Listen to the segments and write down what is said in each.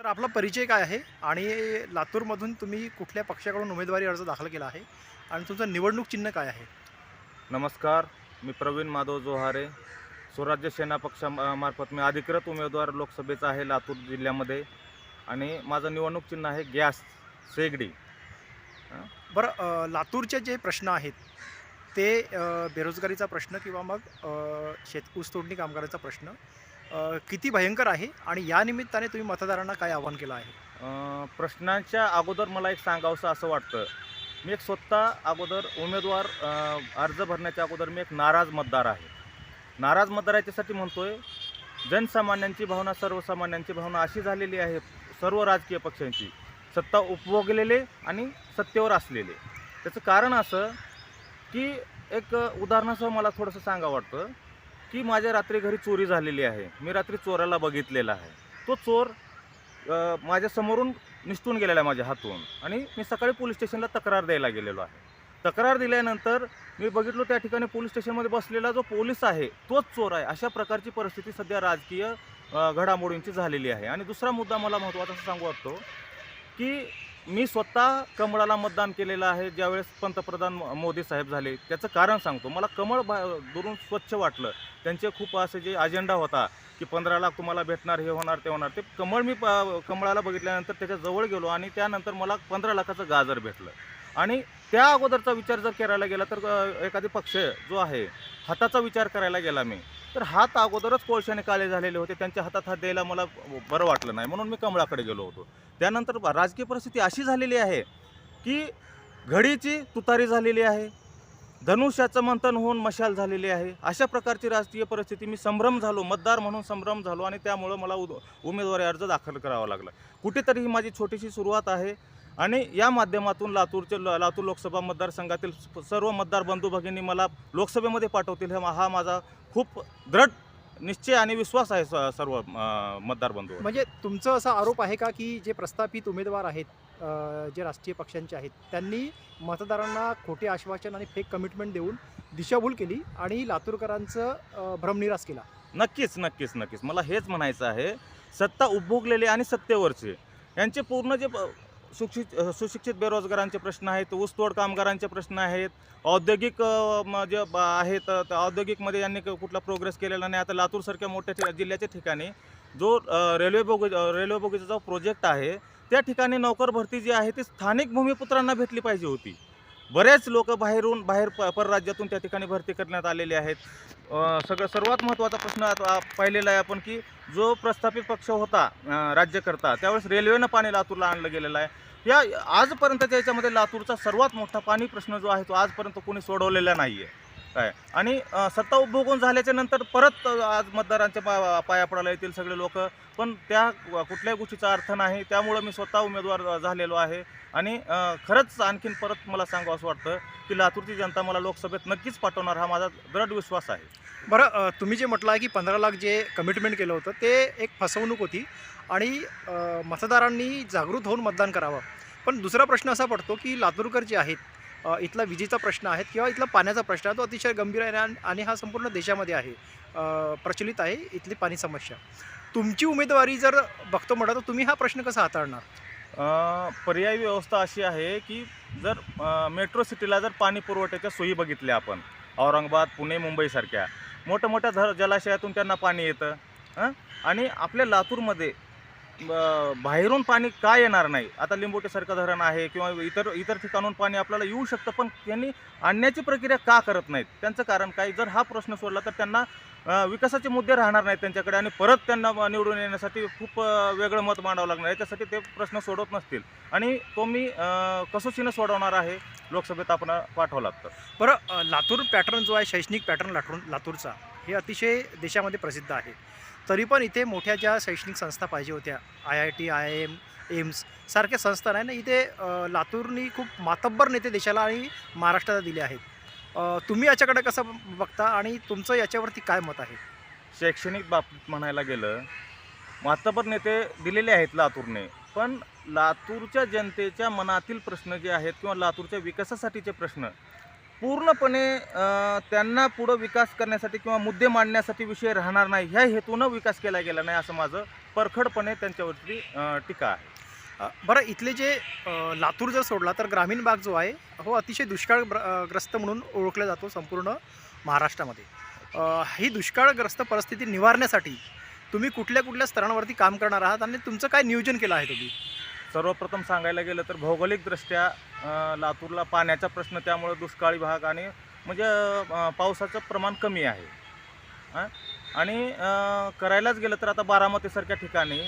तर आपला परिचय काय आहे? आणि लातूरमधून तुम्ही कुठल्या पक्षाकडून उमेदवारी अर्ज दाखल केला आहे? आणि तुमचं निवडणूक चिन्ह काय आहे? नमस्कार मी प्रवीण माधव जोहारे. स्वराज्य सेना पक्षामार्फत मी अधिकृत उमेदवार लोकसभेचा आहे लातूर जिल्ह्यामध्ये. आणि माझं निवडणूक चिन्ह आहे गॅस शेगडी बरं लातूरचे जे प्रश्न आहेत ते बेरोजगारीचा प्रश्न किंवा मग शेत ऊसतोडणी कामगाराचा प्रश्न किती भयंकर आहे आणि या निमित्ताने तुम्ही मतदारांना काय आवाहन केलं आहे? प्रश्नांच्या अगोदर मला एक सांगावंसं असं वाटतं. मी एक स्वतः अगोदर उमेदवार अर्ज भरण्याच्या अगोदर मी एक नाराज मतदार आहे. नाराज मतदार याच्यासाठी म्हणतो आहे जनसामान्यांची भावना सर्वसामान्यांची भावना अशी झालेली आहे सर्व राजकीय पक्षांची. सत्ता उपभोगलेले आणि सत्तेवर असलेले. त्याचं कारण असं की एक उदाहरणासह मला थोडंसं सांगा वाटतं. की माझ्या रात्री घरी चोरी झालेली आहे. मी रात्री चोराला बघितलेला आहे. तो चोर माझ्यासमोरून माझ्या समोरून निसटून गेलेला आहे माझ्या हातून. आणि मी सकाळी पोलीस स्टेशनला तक्रार द्यायला गेलेलो आहे. तक्रार दिल्यानंतर मी बघितलो त्या ठिकाणी पोलीस स्टेशनमध्ये बसलेला जो पोलीस आहे तोच चोर आहे. अशा प्रकारची परिस्थिती सध्या राजकीय घडामोडींची झालेली आहे. आणि दुसरा मुद्दा मला महत्त्वाचा असं सांगू वाटतो की मी स्वतः कमळाला मतदान केलेलं आहे ज्यावेळेस पंतप्रधान मोदी साहेब झाले. त्याचं कारण सांगतो. मला कमळ भा दुरून स्वच्छ वाटलं. त्यांचे खूप असे जे अजेंडा होता की पंधरा लाख तुम्हाला भेटणार हे होणार ते होणार. ते कमळ मी प- कमळाला बघितल्यानंतर त्याच्याजवळ गेलो आणि त्यानंतर मला पंधरा लाखाचं गाजर भेटलं. आणि त्या अगोदरचा विचार जर करायला गेला तर एखादी पक्ष जो आहे हाताचा विचार करायला गेला मी. तर हात अगोदरच कोळशाने काळे झालेले होते. त्यांच्या हातात हात द्यायला मला बरं वाटलं नाही. म्हणून मी कमळाकडे गेलो होतो. त्यानंतर राजकीय परिस्थिती अशी झालेली आहे की घडीची तुतारी झालेली आहे. धनुष्याचं मंथन होऊन मशाल झालेली आहे. अशा प्रकारची राजकीय परिस्थिती मी संभ्रम झालो. मतदार म्हणून संभ्रम झालो आणि त्यामुळं मला उद उमेदवारी अर्ज दाखल करावा लागला. कुठेतरी ही माझी छोटीशी सुरुवात आहे. आणि या माध्यमातून लातूरचे ल- लातूर लोकसभा मतदारसंघातील सर्व मतदार बंधू भगिनी मला लोकसभेमध्ये पाठवतील हे हा माझा खूप दृढ निश्चय आणि विश्वास आहे स- सर्व मतदार बंधू म्हणजे तुमचं असा आरोप आहे का की जे प्रस्थापित उमेदवार आहेत जे राष्ट्रीय पक्षांचे आहेत त्यांनी मतदारांना खोटे आश्वासन आणि फेक कमिटमेंट देऊन दिशाभूल केली आणि लातूरकरांचं भ्रमनिरास केला? नक्कीच नक्कीच नक्कीच. मला हेच म्हणायचं आहे सत्ता उपभोगलेले आणि सत्तेवरचे यांचे पूर्ण जे सुशिक्षित सुशिक्षित बेरोजगारांचे प्रश्न आहेत ऊसतोड कामगारांचे प्रश्न आहेत औद्योगिक म- जे आहेत औद्योगिकमध्ये यांनी कुठला प्रोग्रेस केलेला नाही. आता लातूरसारख्या मोठ्या ठिका जिल्ह्याच्या ठिकाणी जो रेल्वे बोगी रेल्वे बोगीचा जो प्रोजेक्ट आहे त्या ठिकाणी नोकर भरती जी आहे ती स्थानिक भूमिपुत्रांना भेटली पाहिजे होती. बरेच लोक बाहेरून बाहेर प परराज्यातून त्या ठिकाणी भरती करण्यात आलेले आहेत. सगळं सर्वात महत्त्वाचा प्रश्न आता पाहिलेला आहे आपण की जो प्रस्थापित पक्ष होता राज्यकर्ता त्यावेळेस रेल्वेनं पाणी लातूरला आणलं गेलेलं आहे. या आजपर्यंतच्या याच्यामध्ये लातूरचा सर्वात मोठा पाणी प्रश्न जो आहे तो आजपर्यंत कोणी सोडवलेला नाही आहे काय आणि सत्ता उपभोगून झाल्याच्यानंतर परत आज मतदारांच्या पा पाया पडायला येतील सगळे लोक. पण त्या कुठल्याही गोष्टीचा अर्थ नाही. त्यामुळं मी स्वतः उमेदवार झालेलो आहे. आणि खरंच आणखीन परत मला सांगावं असं वाटतं की लातूरची जनता मला लोकसभेत नक्कीच पाठवणार हा माझा दृढ विश्वास आहे. बरं तुम्ही जे म्हटलं आहे की पंधरा लाख जे कमिटमेंट केलं होतं ते एक फसवणूक होती. आणि मतदारांनी जागृत होऊन मतदान करावं. पण दुसरा प्रश्न असा पडतो की लातूरकर जे आहेत इथला विजेचा प्रश्न आहे किंवा इथला पाण्याचा प्रश्न आहे तो अतिशय गंभीर आहे आणि- आणि हा संपूर्ण देशामध्ये आहे. प्रचलित आहे इथली पाणी समस्या. तुमची उमेदवारी जर बघतो म्हटलं तर तुम्ही हा प्रश्न कसा हाताळणार? पर्यायी व्यवस्था अशी आहे की जर मेट्रो सिटीला जर पाणी पुरवठ्याच्या सोयी बघितल्या आपण औरंगाबाद पुणे मुंबईसारख्या मोठ्या मोठ्या धर जलाशयातून त्यांना पाणी येतं आणि आपल्या लातूरमध्ये बाहेरून पाणी का येणार नाही? आता लिंबोटेसारखं धरण आहे किंवा इतर इतर ठिकाणून पाणी आपल्याला येऊ शकतं पण त्यांनी आणण्याची प्रक्रिया का करत नाहीत? त्यांचं कारण काय? जर हा प्रश्न सोडला तर त्यांना विकासाचे मुद्दे राहणार नाहीत त्यांच्याकडे आणि परत त्यांना निवडून येण्यासाठी खूप वेगळं मत मांडावं लागणार याच्यासाठी ते प्रश्न सोडवत नसतील. आणि तो मी कसोशीनं सोडवणार आहे लोकसभेत आपण पाठवला तर. बरं लातूर पॅटर्न जो आहे शैक्षणिक पॅटर्न लाटून लातूरचा हे अतिशय देशामध्ये प्रसिद्ध आहे. तरी पण इथे मोठ्या ज्या शैक्षणिक संस्था पाहिजे होत्या I I T I M AIIMS सारख्या संस्था नाही ना इथे लातूरनी खूप मातब्बर नेते देशाला आणि महाराष्ट्राला दिले आहेत. तुम्ही याच्याकडे कसं बघता आणि तुमचं याच्यावरती काय मत आहे? शैक्षणिक बाबतीत म्हणायला गेलं मातबर नेते दिलेले आहेत लातूरने पण लातूरच्या जनतेच्या मनातील प्रश्न जे आहेत किंवा लातूरच्या विकासासाठीचे प्रश्न पूर्णपणे त्यांना पुढं विकास करण्यासाठी किंवा मुद्दे मांडण्यासाठी विषय राहणार नाही. ह्या हेतूनं विकास केला गेला नाही असं माझं परखडपणे त्यांच्यावरती टीका आहे. बरं इथले जे लातूर जर सोडला तर ग्रामीण भाग जो आहे हो अतिशय दुष्काळ ग्र- ग्रस्त म्हणून ओळखला जातो संपूर्ण महाराष्ट्रामध्ये. ही दुष्काळग्रस्त परिस्थिती निवारण्यासाठी तुम्ही कुठल्या कुठल्या स्तरांवरती काम करणार आहात आणि तुमचं काय नियोजन केलं आहे तुम्ही? सर्वप्रथम सांगायला गेलं तर भौगोलिकदृष्ट्या लातूरला पाण्याचा प्रश्न त्यामुळं दुष्काळी भाग आणि म्हणजे पावसाचं प्रमाण कमी आहे. आणि करायलाच गेलं तर आता बारामतीसारख्या ठिकाणी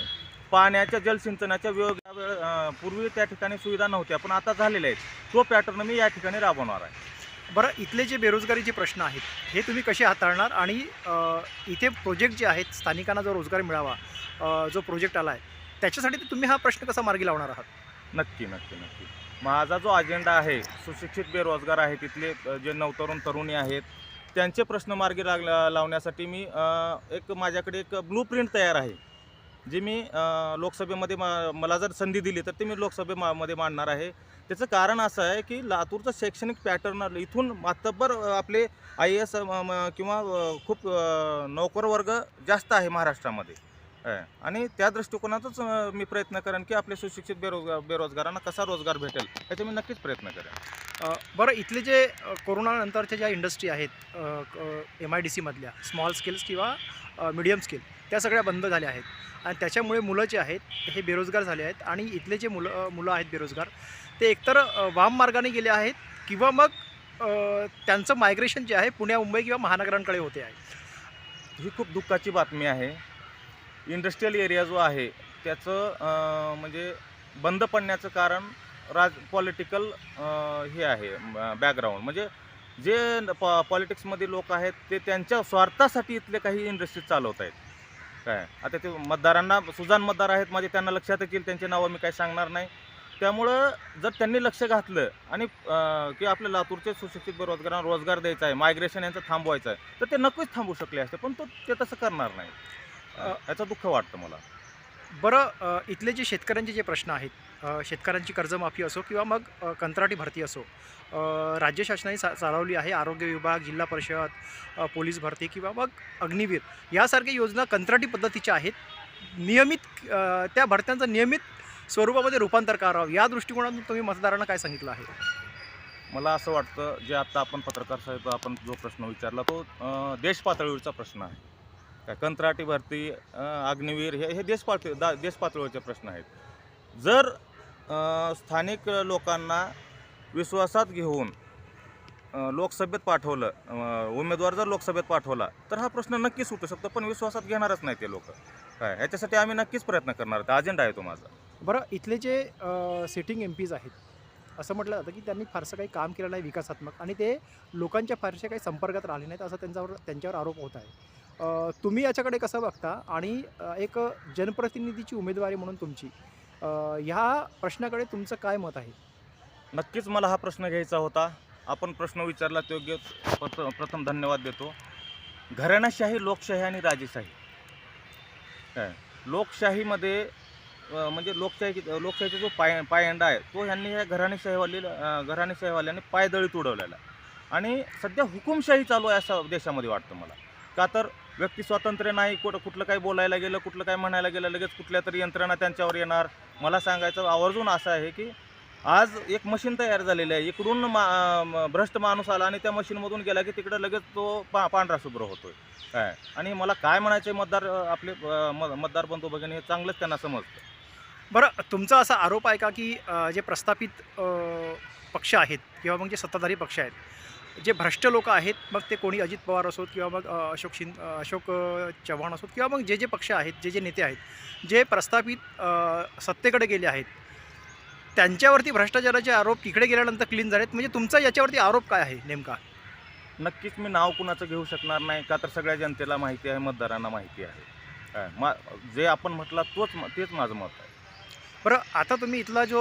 पाण्याच्या जलसिंचनाच्या वेळ वेळ पूर्वी त्या ठिकाणी सुविधा नव्हत्या पण आता झालेल्या आहेत. तो पॅटर्न मी या ठिकाणी राबवणार आहे. बरं इथले जे बेरोजगारीचे प्रश्न आहेत हे तुम्ही कसे हाताळणार? आणि इथे प्रोजेक्ट जे आहेत स्थानिकांना जो रोजगार मिळावा जो प्रोजेक्ट आला आहे त्याच्यासाठी ते तुम्ही हा प्रश्न कसा मार्गी लावणार आहात? नक्की नक्की नक्की. माझा जो अजेंडा आहे सुशिक्षित बेरोजगार आहे तिथले अ, जे नवतरुण तरुणी आहेत त्यांचे प्रश्न मार्गी लाग लावण्यासाठी मी अ, एक माझ्याकडे एक ब्लू प्रिंट तयार आहे जे मी अ, लोकसभेमध्ये मा- मला जर संधी दिली तर ते मी लोकसभेमध्ये मांडणार आहे. त्याचं कारण असं आहे की लातूरचं शैक्षणिक पॅटर्न इथून मातब्बर अ, आपले आय एस किंवा अ, खूप अ, नोकर वर्ग जास्त आहे महाराष्ट्रामध्ये. आणि त्या दृष्टिकोनातच मी प्रयत्न करेन की आपले सुशिक्षित बेरोजगार बेरोजगारांना कसा रोजगार भेटेल याचे मी नक्कीच प्रयत्न करेन. बरं इथले जे कोरोनानंतरच्या ज्या इंडस्ट्री आहेत एम आय डी सीमधल्या स्मॉल स्केल्स किंवा मिडियम स्केल त्या सगळ्या बंद झाल्या आहेत. आणि त्याच्यामुळे मुलं जे आहेत हे बेरोजगार झाले आहेत. आणि इथले जे मुलं मुलं आहेत बेरोजगार ते एकतर वाम मार्गाने गेले आहेत किंवा मग त्यांचं मायग्रेशन जे आहे पुण्या मुंबई किंवा महानगरांकडे होते आहे. ही खूप दुःखाची बातमी आहे. इंडस्ट्रीयल एरिया जो आहे त्याचं म्हणजे बंद पडण्याचं कारण राज पॉलिटिकल हे आहे बॅकग्राऊंड म्हणजे जे पॉ पॉलिटिक्समध्ये लोक आहेत ते त्यांच्या स्वार्थासाठी इथले काही इंडस्ट्रीज चालवत आहेत. काय? आता ते मतदारांना सुजान मतदार आहेत माझे त्यांना लक्षात येईल त्यांचे नावं मी काही सांगणार नाही. त्यामुळं जर त्यांनी लक्ष घातलं आणि की आपल्या लातूरचे सुशिक्षित बेरोजगारांना रोजगार द्यायचा आहे मायग्रेशन यांचं थांबवायचं आहे तर ते नक्कीच थांबू शकले असते पण तो ते तसं करणार नाही. याचं दुःख वाटतं मला. बरं अ, इथले जे शेतकऱ्यांचे जे प्रश्न आहेत अ, शेतकऱ्यांची कर्जमाफी असो किंवा मग अ, कंत्राटी भरती असो अ, राज्य शासनाने चा चालवली आहे आरोग्य विभाग जिल्हा परिषद अ, पोलीस भरती किंवा मग अग्निवीर. यासारख्या योजना कंत्राटी पद्धतीच्या आहेत. नियमित अ, त्या भरत्यांचं नियमित स्वरूपामध्ये रूपांतर करावं. या दृष्टिकोनातून तुम्ही मतदारांना काय सांगितलं आहे? मला असं वाटतं जे आत्ता आपण पत्रकार साहेब आपण जो प्रश्न विचारला तो अं, देश पातळीवरचा प्रश्न आहे. काय कंत्राटी भरती अग्निवीर हे हे देश पातळी दा देशपातळीवरचे प्रश्न आहेत. जर स्थानिक लोकांना विश्वासात घेऊन लोकसभेत पाठवलं उमेदवार जर लोकसभेत पाठवला तर हा प्रश्न नक्कीच सुटू शकतो पण विश्वासात घेणारच नाही ते लोक. काय? ह्याच्यासाठी आम्ही नक्कीच प्रयत्न करणार आहोत. अजेंडा आहे तो माझा. बरं इथले जे सिटिंग एम पीज आहेत असं म्हटलं जातं की त्यांनी फारसं काही काम केलं नाही विकासात्मक आणि ते लोकांच्या फारसे काही संपर्कात राहिले नाहीत असं त्यांच्यावर त्यांच्यावर आरोप होत आहे. तुम्ही याच्याकडे कसं बघता? आणि एक जनप्रतिनिधीची उमेदवारी म्हणून तुमची ह्या प्रश्नाकडे तुमचं काय मत आहे? नक्कीच मला हा प्रश्न घ्यायचा होता. आपण प्रश्न विचारला तो योग्य प्रथम धन्यवाद देतो. घराण्याशाही लोकशाही आणि राजेशाही. काय? लोकशाहीमध्ये म्हणजे लोकशाही लोकशाहीचा जो पाय पायंडा आहे तो ह्यांनी ह्या घराणेशाहीवाली घराणेशाहीवाल्याने पायदळी पायदळीत उडवलेला आणि सध्या हुकुमशाही चालू आहे असं देशामध्ये वाटतं मला. का तर व्यक्ती स्वातंत्र्य नाही कुठं कुठलं काही बोलायला गेलं कुठलं काय म्हणायला गेलं लगेच कुठल्या तरी यंत्रणा त्यांच्यावर येणार. मला सांगायचं आवर्जून असं आहे की आज एक मशीन तयार झालेली आहे. इकडून मा भ्रष्ट माणूस आला आणि त्या मशीनमधून गेला की तिकडं लगेच तो पा पांढरा शुभ्र होतोय. काय? आणि मला काय म्हणायचं मतदार आपले म- मतदार बंधू भगिनी हे चांगलंच त्यांना समजतं. बरं तुमचा असा आरोप आहे का की जे प्रस्थापित पक्ष आहेत किंवा मग जे सत्ताधारी पक्ष आहेत जे भ्रष्ट लोक आहेत मग ते कोणी अजित पवार असोत किंवा मग अशोक शिंद अशोक चव्हाण असोत किंवा मग जे जे पक्ष आहेत जे जे नेते आहेत जे प्रस्थापित सत्तेकडे गेले आहेत त्यांच्यावरती भ्रष्टाचाराचे आरोप तिकडे गेल्यानंतर क्लीन झालेत. म्हणजे तुमचा याच्यावरती आरोप काय आहे नेमका? नक्कीच मी नाव कुणाचं घेऊ शकणार नाही का तर सगळ्या जनतेला माहिती आहे मतदारांना माहिती आहे. काय मा जे आपण म्हटला तोच म- तेच माझं मत आहे. बरं आता तुम्ही इथला जो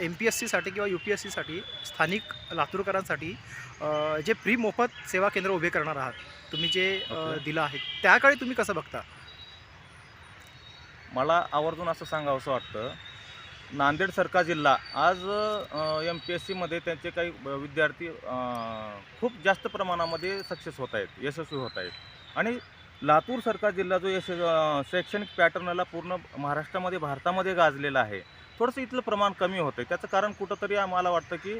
एम पी एस सीसाठी किंवा यू पी एस सीसाठी स्थानिक लातूरकरांसाठी जे प्री मोफत सेवा केंद्र उभे करणार आहात तुम्ही जे. दिलं आहे त्याकडे तुम्ही कसं बघता मला आवर्जून असं सांगावंसं वाटतं नांदेड सरकार जिल्हा आज एम पी एस सीमध्ये त्यांचे काही विद्यार्थी खूप जास्त प्रमाणामध्ये सक्सेस होत आहेत यशस्वी होत आहेत आणि लातूर सरकार जिल्हा जो या शैक्षणिक पॅटर्नला पूर्ण महाराष्ट्रामध्ये भारतामध्ये गाजलेला आहे. थोडंसं इथलं प्रमाण कमी होतं आहे त्याचं कारण कुठंतरी आम्हाला वाटतं की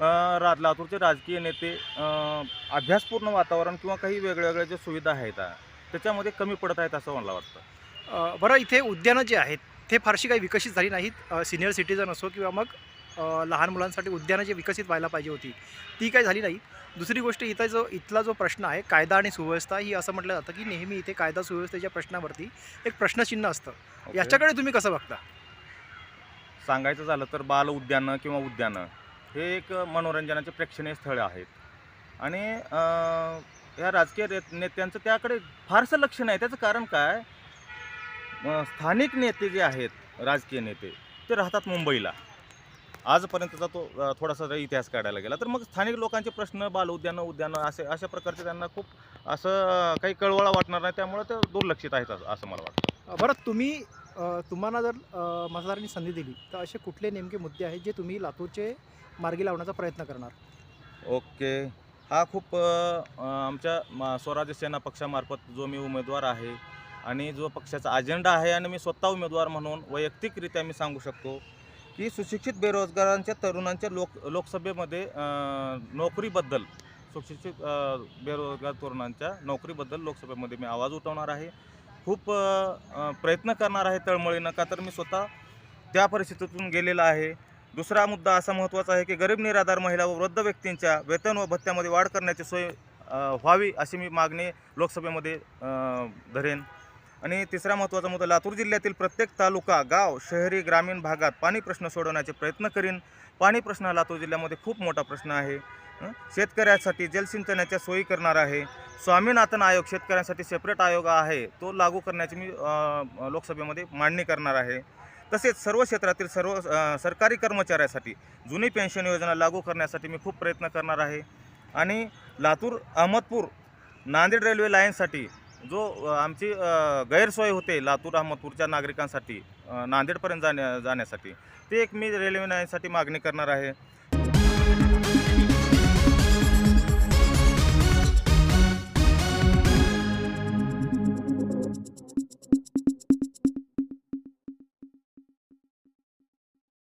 रा लातूरचे राजकीय नेते अभ्यासपूर्ण वातावरण किंवा काही वेगळ्या वेगळ्या ज्या सुविधा आहेत त्याच्यामध्ये कमी पडत आहेत असं मला वाटतं. बरं इथे उद्यानं जे आहेत ते फारशी काही विकसित झाली नाहीत. सिनियर सिटीजन असो किंवा मग लहान मुलांसाठी उद्यानं जे विकसित व्हायला पाहिजे होती. ती काही झाली नाही. दुसरी गोष्ट इथं जो इथला जो प्रश्न आहे कायदा आणि सुव्यवस्था ही असं म्हटलं जातं की नेहमी इथे कायदा सुव्यवस्थेच्या प्रश्नावरती एक प्रश्नचिन्ह असतं. ओके? याच्याकडे तुम्ही कसं बघता? सांगायचं झालं तर बाल उद्यानं किंवा उद्यानं हे एक मनोरंजनाचे प्रेक्षणीय स्थळ आहेत. आणि या राजकीय नेत्यांचं त्याकडे फारसं लक्ष नाही. त्याचं कारण काय? स्थानिक नेते जे आहेत राजकीय नेते ते राहतात मुंबईला. आजपर्यंतचा तो थोडासा जर इतिहास काढायला गेला तर मग स्थानिक लोकांचे प्रश्न बाल उद्यानं उद्यानं असे अशा प्रकारचे त्यांना खूप असं काही कळवळा वाटणार नाही. त्यामुळे ते दुर्लक्षित आहेत असं मला वाटतं. बरं तुम्ही तुम्हाला जर मतदारांनी संधी दिली तर असे कुठले नेमके मुद्दे आहेत जे तुम्ही लातूरचे मार्गी लावण्याचा प्रयत्न करणार? ओके. हा खूप आमच्या म- स्वराज्य सेना पक्षामार्फत जो मी उमेदवार आहे आणि जो पक्षाचा अजेंडा आहे आणि मी स्वतः उमेदवार म्हणून वैयक्तिकरित्या मी सांगू शकतो की सुशिक्षित बेरोजगारांच्या तरुणांच्या लोक लोकसभेमध्ये नोकरीबद्दल सुशिक्षित बेरोजगार तरुणांच्या नोकरीबद्दल लोकसभेमध्ये मी आवाज उठवणार आहे. खूप प्रयत्न करणार आहे तळमळीनं का तर मी स्वतः त्या परिस्थितीतून गेलेला आहे. दुसरा मुद्दा असा महत्त्वाचा आहे की गरीब निराधार महिला व वृद्ध व्यक्तींच्या वेतन व भत्त्यामध्ये वाढ करण्याची सोय व्हावी अशी मी मागणी लोकसभेमध्ये धरेन. आणि तिसरा महत्त्वाचा मुद्दा लातूर जिल्ह्यातील प्रत्येक तालुका गाव शहरी ग्रामीण भागात पाणी प्रश्न सोडवण्याचे प्रयत्न करीन. पाणी प्रश्न लातूर जिल्ह्यामध्ये खूप मोठा प्रश्न आहे. शेतकऱ्यासाठी जलसिंचनाच्या सोयी करणार आहे. स्वामीनाथन आयोग शेतकऱ्यांसाठी सेपरेट आयोग आहे. तो लागू करण्याची मी लोकसभेमध्ये मांडणी करणार आहे. तसेच सर्व क्षेत्रातील सर्व सरकारी कर्मचाऱ्यासाठी जुनी पेन्शन योजना लागू करण्यासाठी मी खूप प्रयत्न करणार आहे. आणि लातूर अहमदपूर नांदेड रेल्वे लाईनसाठी जो आमची गैरसोय होते लातूर अहमदपूरच्या नागरिकांसाठी नांदेडपर्यंत जाण्या जाण्यासाठी ते एक मी रेल्वे मागणी करणार आहे.